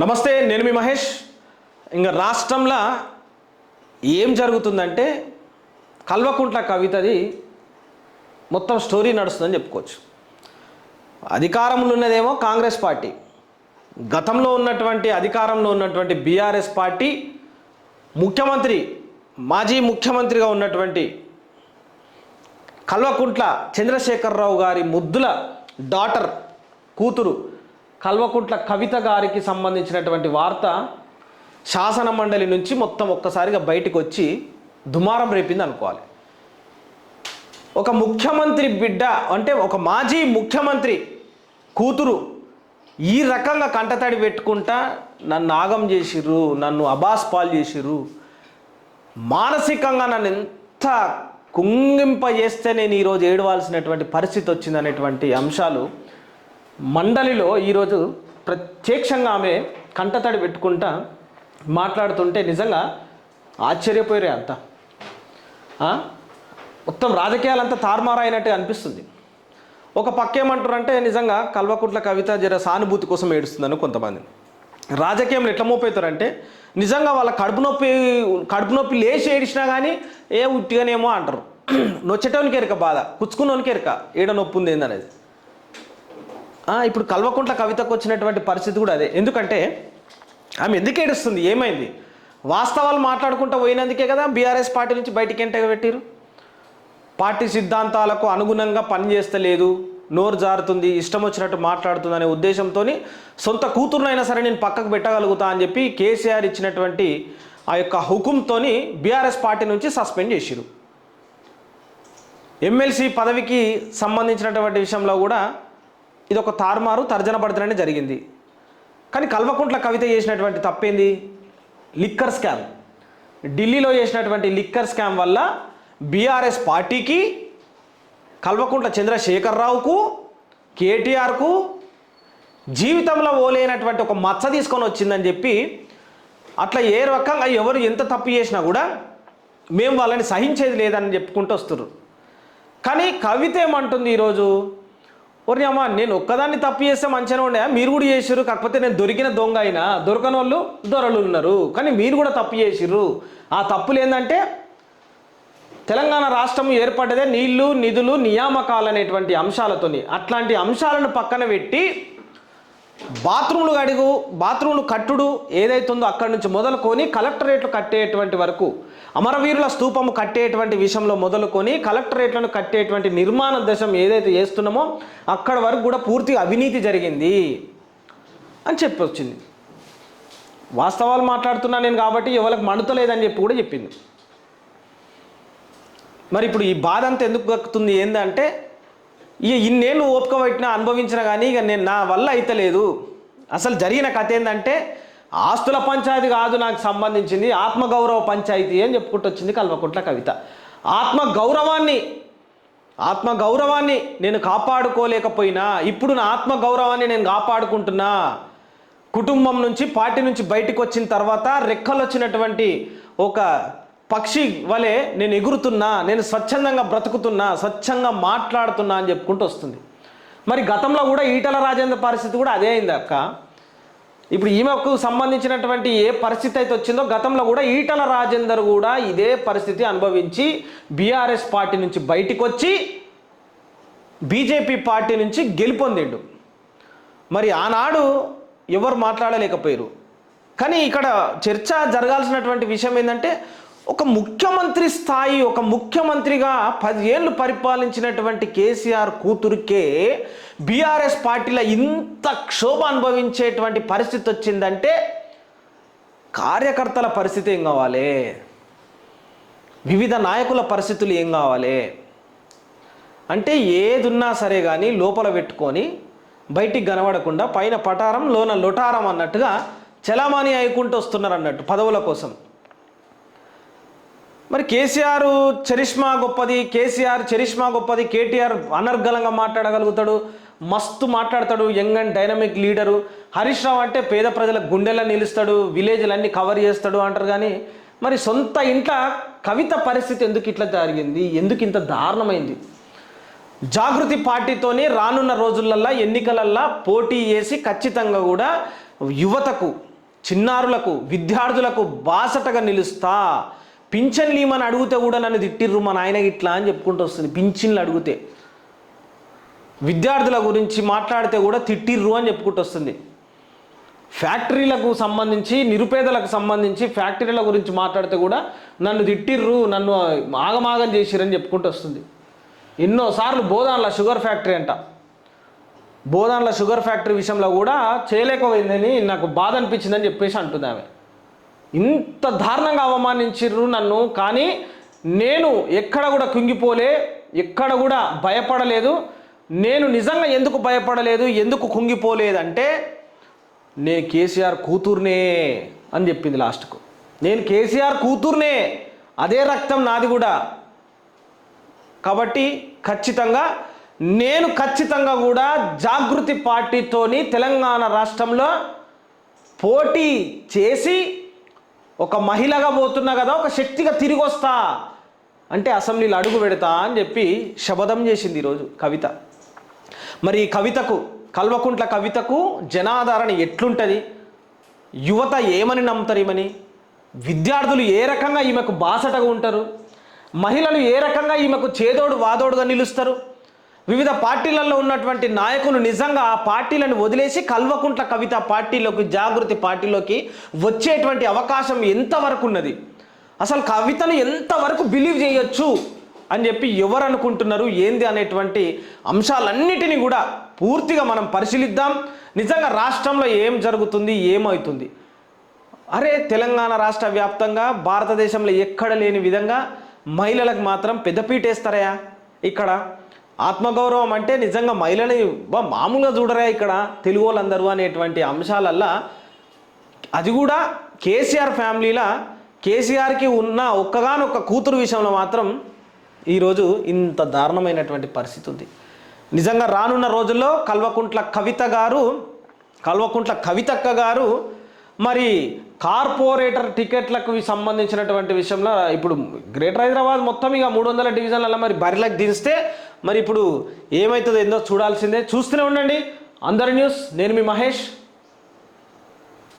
నమస్తే నేను మీ మహేష్. ఇంకా రాష్ట్రంలో ఏం జరుగుతుందంటే కల్వకుంట్ల కవితది మొత్తం స్టోరీ నడుస్తుందని చెప్పుకోవచ్చు. అధికారంలో ఉన్నదేమో కాంగ్రెస్ పార్టీ. గతంలో ఉన్నటువంటి అధికారంలో ఉన్నటువంటి బీఆర్ఎస్ పార్టీ ముఖ్యమంత్రి మాజీ ముఖ్యమంత్రిగా ఉన్నటువంటి కల్వకుంట్ల చంద్రశేఖరరావు గారి ముద్దుల డాటర్ కూతురు కల్వకుంట్ల కవిత గారికి సంబంధించినటువంటి వార్త శాసన మండలి నుంచి మొత్తం ఒక్కసారిగా బయటకు వచ్చి దుమారం రేపింది అనుకోవాలి. ఒక ముఖ్యమంత్రి బిడ్డ అంటే ఒక మాజీ ముఖ్యమంత్రి కూతురు ఈ రకంగా కంటతడి పెట్టుకుంటా నన్ను ఆగం చేసిర్రు నన్ను అబాస్ పాలు చేసిర్రు. మానసికంగా నన్ను ఎంత కుంగింప చేస్తే నేను ఈరోజు ఏడవాల్సినటువంటి పరిస్థితి వచ్చిందనేటువంటి అంశాలు మండలిలో ఈరోజు ప్రత్యక్షంగా ఆమె కంటతడి పెట్టుకుంటా మాట్లాడుతుంటే నిజంగా ఆశ్చర్యపోయారు అంతా. మొత్తం రాజకీయాలంతా తారుమారైనట్టు అనిపిస్తుంది. ఒక పక్క ఏమంటారంటే నిజంగా కల్వకుంట్ల కవిత జర సానుభూతి కోసం ఏడుస్తుందని కొంతమంది. రాజకీయంలో ఎట్లా మోపవుతారంటే నిజంగా వాళ్ళ కడుపు నొప్పి కడుపు నొప్పి లేచి ఏడిచినా కానీ ఏ ఉట్టిగానేమో అంటారు. నొచ్చటోనికి ఎరక బాధ పుచ్చుకున్నోనికి ఎరక ఏడ నొప్పి ఉంది ఏందనేది. ఇప్పుడు కల్వకుంట్ల కవితకు వచ్చినటువంటి పరిస్థితి కూడా అదే. ఎందుకంటే ఆమె ఎందుకు ఏడుస్తుంది? ఏమైంది? వాస్తవాలు మాట్లాడుకుంటూ పోయినందుకే కదా బీఆర్ఎస్ పార్టీ నుంచి బయటికి ఎంటగా పెట్టారు పార్టీ సిద్ధాంతాలకు అనుగుణంగా పనిచేస్తలేదు. నోరు జారుతుంది ఇష్టం వచ్చినట్టు మాట్లాడుతుంది అనే ఉద్దేశంతో సొంత కూతురునైనా సరే నేను పక్కకు పెట్టగలుగుతా అని చెప్పి కేసీఆర్ ఇచ్చినటువంటి ఆ యొక్క హుకుంతో బీఆర్ఎస్ పార్టీ నుంచి సస్పెండ్ చేసిరు. ఎమ్మెల్సీ పదవికి సంబంధించినటువంటి విషయంలో కూడా ఇది ఒక తారుమారు తర్జన పడుతున్ననే జరిగింది. కానీ కల్వకుంట్ల కవిత చేసినటువంటి తప్పేంది? Liquor scam. ఢిల్లీలో చేసినటువంటి లిక్కర్ స్కామ్ వల్ల బీఆర్ఎస్ పార్టీకి కల్వకుంట్ల చంద్రశేఖరరావుకు కేటీఆర్కు జీవితంలో ఓలేనటువంటి ఒక మచ్చ తీసుకొని వచ్చిందని చెప్పి అట్లా ఏ రకంగా ఎవరు ఎంత తప్పు చేసినా కూడా మేము వాళ్ళని సహించేది లేదని చెప్పుకుంటూ వస్తున్నారు కానీ కవిత ఏమంటుంది ఈరోజు? ఒరి అమ్మ నేను ఒక్కదాన్ని తప్పు చేస్తే మంచిగానే ఉండే. మీరు కూడా చేసిర్రు కాకపోతే నేను దొరికిన దొంగ అయినా. దొరకని వాళ్ళు దొరలు ఉన్నారు. కానీ మీరు కూడా తప్పు చేసిర్రు. ఆ తప్పులు ఏంటంటే తెలంగాణ రాష్ట్రం ఏర్పడ్డదే నీళ్ళు నిధులు నియామకాలు అనేటువంటి అంశాలతోని. అట్లాంటి అంశాలను పక్కన పెట్టి బాత్రూమ్లు అడుగు బాత్రూమ్లు కట్టుడు ఏదైతుందో అక్కడి నుంచి మొదలుకొని కలెక్టరేట్లు కట్టేటువంటి వరకు అమరవీరుల స్తూపము కట్టేటువంటి విషయంలో మొదలుకొని కలెక్టరేట్లను కట్టేటువంటి నిర్మాణ దశం ఏదైతే చేస్తున్నామో అక్కడ వరకు కూడా పూర్తిగా అవినీతి జరిగింది అని చెప్పి వచ్చింది. వాస్తవాలు మాట్లాడుతున్నా నేను కాబట్టి ఎవరికి మణుతలేదని చెప్పి కూడా చెప్పింది. మరి ఇప్పుడు ఈ బాధ అంతా ఎందుకు గక్కుతుంది ఏంటంటే ఇక ఇన్నేళ్ళు ఓపిక పట్టినా అనుభవించిన కానీ ఇక నేను నా వల్ల అయితలేదు అసలు జరిగిన కథ ఏంటంటే ఆస్తుల పంచాయతీ కాదు నాకు సంబంధించింది ఆత్మగౌరవ పంచాయతీ అని చెప్పుకుంటూ వచ్చింది కల్వకుంట్ల కవిత. ఆత్మ గౌరవాన్ని ఆత్మ గౌరవాన్ని నేను కాపాడుకోలేకపోయినా ఇప్పుడు నా ఆత్మ గౌరవాన్ని నేను కాపాడుకుంటున్నా. కుటుంబం నుంచి పార్టీ నుంచి బయటకు వచ్చిన తర్వాత రెక్కలు వచ్చినటువంటి ఒక పక్షి వలె నేను ఎగురుతున్నా నేను స్వచ్ఛందంగా బ్రతుకుతున్నా స్వచ్ఛంగా మాట్లాడుతున్నా అని చెప్పుకుంటూ వస్తుంది. మరి గతంలో కూడా ఈటల రాజేంద్ర పరిస్థితి కూడా అదే అయింది అక్క. ఇప్పుడు ఈమెకు సంబంధించినటువంటి ఏ పరిస్థితి అయితే వచ్చిందో గతంలో కూడా ఈటల రాజేందర్ కూడా ఇదే పరిస్థితి అనుభవించి బీఆర్ఎస్ పార్టీ నుంచి బయటకు వచ్చి బీజేపీ పార్టీ నుంచి గెలుపొందిండు. మరి ఆనాడు ఎవరు మాట్లాడలేకపోయారు. కానీ ఇక్కడ చర్చ జరగాల్సినటువంటి విషయం ఏంటంటే ఒక ముఖ్యమంత్రి స్థాయి ఒక ముఖ్యమంత్రిగా పదియేళ్ళు పరిపాలించినటువంటి కేసీఆర్ కూతురికే బీఆర్ఎస్ పార్టీలో ఇంత క్షోభ అనుభవించేటువంటి పరిస్థితి వచ్చిందంటే కార్యకర్తల పరిస్థితి ఏం కావాలి? వివిధ నాయకుల పరిస్థితులు ఏం కావాలి? అంటే ఏదున్నా సరే కానీ లోపల పెట్టుకొని బయటికి కనబడకుండా పైన పటారం లోన లొటారం అన్నట్టుగా చలామణి అయ్యుకుంటూ వస్తున్నారు అన్నట్టు పదవుల కోసం. మరి కేసీఆర్ చరిష్మా గొప్పది కేసీఆర్ చరిష్మా గొప్పది కేటీఆర్ అనర్గళంగా మాట్లాడగలుగుతాడు మస్తు మాట్లాడతాడు young and dynamic leader. Harish Rao అంటే పేద ప్రజల గుండెల్లో నిలుస్తాడు విలేజ్లన్నీ కవర్ చేస్తాడు అంటారు కానీ మరి సొంత ఇంట్లో కవిత పరిస్థితి ఎందుకు ఇట్లా జరిగింది? ఎందుకు ఇంత దారుణమైంది? జాగృతి పార్టీతోనే రానున్న రోజులల్లా ఎన్నికలల్లా పోటీ చేసి ఖచ్చితంగా కూడా యువతకు చిన్నారులకు విద్యార్థులకు బాసటగా నిలుస్తా. పింఛన్లు ఇమ్మని అడిగితే కూడా నన్ను తిట్టిర్రు మా నాయన ఇట్లా అని చెప్పుకుంటూ వస్తుంది. పింఛన్లు అడిగితే. విద్యార్థుల గురించి మాట్లాడితే కూడా తిట్టిర్రు అని చెప్పుకుంటూ వస్తుంది. ఫ్యాక్టరీలకు సంబంధించి నిరుపేదలకు సంబంధించి ఫ్యాక్టరీల గురించి మాట్లాడితే కూడా నన్ను తిట్టిర్రు నన్ను ఆగమాగం చేసిరని చెప్పుకుంటూ వస్తుంది. ఎన్నోసార్లు బోధాన్ల షుగర్ ఫ్యాక్టరీ అంట. బోధాన్ల షుగర్ ఫ్యాక్టరీ విషయంలో కూడా చేయలేకపోయిందని నాకు బాధ అనిపించిందని చెప్పేసి అంటుంది ఆమె. ఇంత దారుణంగా అవమానించిర్రు నన్ను కానీ నేను ఎక్కడ కూడా కుంగిపోలే ఎక్కడ కూడా భయపడలేదు. నేను నిజంగా ఎందుకు భయపడలేదు ఎందుకు కుంగిపోలేదంటే నేను కేసీఆర్ కూతుర్నే అని చెప్పింది లాస్ట్కు. నేను కేసీఆర్ కూతుర్నే అదే రక్తం నాది కూడా. కాబట్టి ఖచ్చితంగా నేను ఖచ్చితంగా కూడా జాగృతి పార్టీతోని తెలంగాణ రాష్ట్రంలో పోటీ చేసి ఒక మహిళగా పోతున్నా కదా ఒక శక్తిగా తిరిగి వస్తా అంటే అసెంబ్లీలో అడుగు పెడతా అని చెప్పి శపథం చేసింది ఈరోజు కవిత. మరి ఈ కవితకు కల్వకుంట్ల కవితకు జనాదరణ ఎట్లుంటుంది? యువత ఏమని నమ్ముతారు ఈమెని? విద్యార్థులు ఏ రకంగా ఈమెకు బాసటగా ఉంటారు? మహిళలు ఏ రకంగా ఈమెకు చేదోడు వాదోడుగా నిలుస్తారు? వివిధ పార్టీలలో ఉన్నటువంటి నాయకులు నిజంగా ఆ పార్టీలను వదిలేసి కల్వకుంట్ల కవిత పార్టీలోకి జాగృతి పార్టీలోకి వచ్చేటువంటి అవకాశం ఎంతవరకు ఉన్నది అసలు కవితను ఎంతవరకు బిలీవ్ చేయొచ్చు అని చెప్పి ఎవరు అనుకుంటున్నారు ఏంది అనేటువంటి అంశాలన్నిటినీ కూడా పూర్తిగా మనం పరిశీలిద్దాం. నిజంగా రాష్ట్రంలో ఏం జరుగుతుంది ఏమవుతుంది అరే తెలంగాణ రాష్ట్ర వ్యాప్తంగా భారతదేశంలో ఎక్కడ లేని విధంగా మహిళలకు మాత్రం పెద్దపీటేస్తారయా ఇక్కడ ఆత్మగౌరవం అంటే నిజంగా మహిళని మామూలుగా చూడరా ఇక్కడ తెలుగు వాళ్ళందరూ అనేటువంటి అంశాలల్లా అది కూడా కేసీఆర్ ఫ్యామిలీలా కేసీఆర్కి ఉన్న ఒక్కగానొక్క కూతురు విషయంలో మాత్రం ఈరోజు ఇంత దారుణమైనటువంటి పరిస్థితి ఉంది. నిజంగా రానున్న రోజుల్లో కల్వకుంట్ల కవిత గారు కల్వకుంట్ల కవితక్క గారు మరి కార్పొరేటర్ టికెట్లకు సంబంధించినటువంటి విషయంలో ఇప్పుడు గ్రేటర్ హైదరాబాద్ మొత్తం ఇక మూడు వందల డివిజన్లలో మరి బరిలకు దించితే మరి ఇప్పుడు ఏమవుతుందో ఏందో చూడాల్సిందే. చూస్తూనే ఉండండి. అందరి న్యూస్ నేను మీ మహేష్.